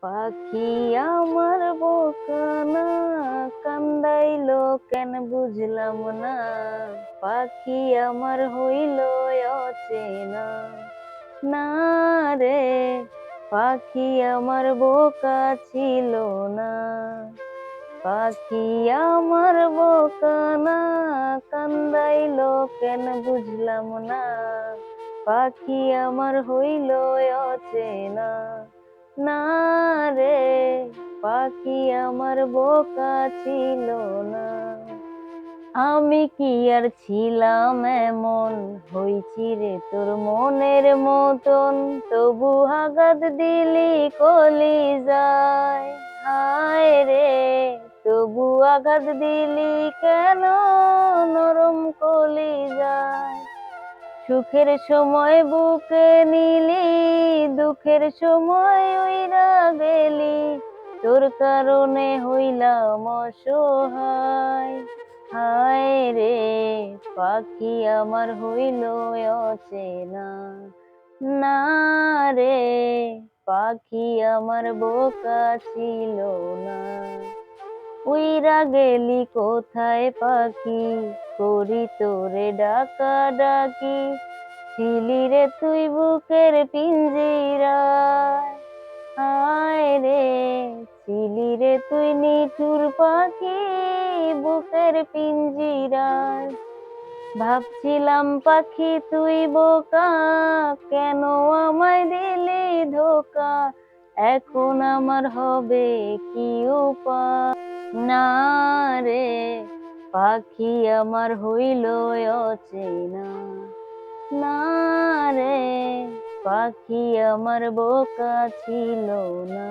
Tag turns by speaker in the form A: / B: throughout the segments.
A: পাখি আমার বোকানা কান্দাইলো কেন বুঝলাম না? পাখি আমার হইল অচেনা। না রে, পাখি আমার বোকা ছিল না। পাখি আমার বোকানা কান্দাইলো কেন বুঝলাম না? পাখি আমার হইল অচেনা। না পাখি আমার বোকা ছিল না। আমি কি আর ছিলাম এমন? হইছি রে তোর মনের মতন। তবু আঘাত দিলি কলি যায়। হায় রে, তবু আঘাত দিলি কেন? নরম কলি যায়। সুখের সময় বুকে নিলি, দুঃখের সময় উইরা গেলি। তোর কারণে হইলাম অসহায়। হায় রে, পাখি আমার হইল অচেনা। না রে, পাখি আমার বোকা ছিল না। উইরা গেলি কোথায় পাখি? করি তোরে ডাকা ডাকি। ছিলি রে তুই বুকের পিঞ্জিরায়। হায় রে ছিলি রে তুই নিঠুর পাখি, বুকের পিঞ্জিরায় ভাবছিলাম পাখি তুই বোকা, কেন আমায় দিলি ধোকা? এখন আমার হবে কি উপায়? না রে, পাখি আমার হইল অচেনা। না রে, পাখি আমার বোকা ছিল না।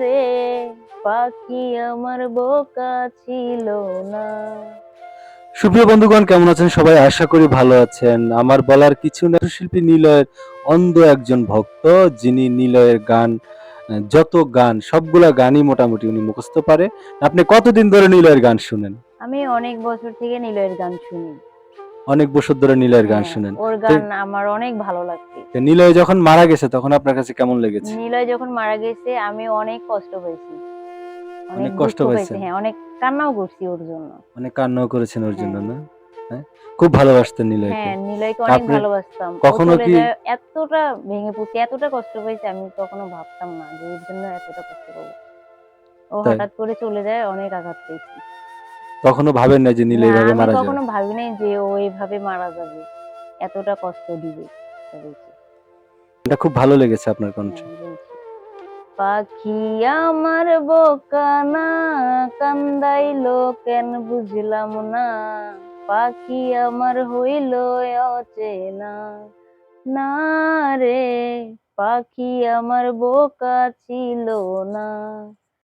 A: রে পাখি আমার বোকা ছিল না।
B: সুপ্রিয় বন্ধুগণ কেমন আছেন? সবাই আশা করি ভালো আছেন। আমার বলার কিছু না শিল্পী নিলয়ের অন্ধ একজন ভক্ত যিনি নিলয়ের গান যত গান সবগুলা গানই মোটামুটি উনি মুখস্থ পারে। আপনি কতদিন ধরে নিলয়ের গান শুনেন?
A: আমি অনেক বছর থেকে নিলয়ের গান শুনি।
B: অনেক বছর ধরে নিলয়ের গান
A: হ্যাঁ,
B: শুনেন।
A: ওর গান আমার অনেক ভালো লাগছে।
B: নিলয় যখন মারা গেছে তখন আপনার কাছে কেমন লেগেছে?
A: নিলয় যখন মারা গেছে আমি অনেক কষ্ট পেয়েছি।
B: অনেক কষ্ট পেয়েছেন?
A: হ্যাঁ অনেক কান্নাও করছি ওর জন্য।
B: অনেক কান্নাও করেছেন ওর জন্য
A: হ্যাঁ।
B: না? হ্যাঁ খুব ভালোবাসতেন নিলয়কে।
A: হ্যাঁ নিলয়কে অনেক ভালোবাসতাম।
B: কখনো কি-
A: এতটা ভেঙে পড়ছি এতটা কষ্ট পেয়েছি আমি কখনো ভাবতাম না যে এর জন্য এতটা কষ্ট পাবো। ও? হঠাৎ করে চলে যায় অনেক আঘাত পেয়েছি।
B: কখনো ভাবেন না যে নিলয়
A: না,
B: এইভাবে মারা যাবে?
A: কখনো ভাবি নাই যে ও এইভাবে মারা যাবে। এতটা কষ্ট দিবে
B: এটা খুব ভালো লেগেছে আপনার কণ্ঠ।
A: হ্যাঁ, পাখি আমার বোকা না কান্দাইলো কেন বুঝলাম না। পাখি আমার হইল অচেনা। না রে পাখি আমার বোকা ছিল না।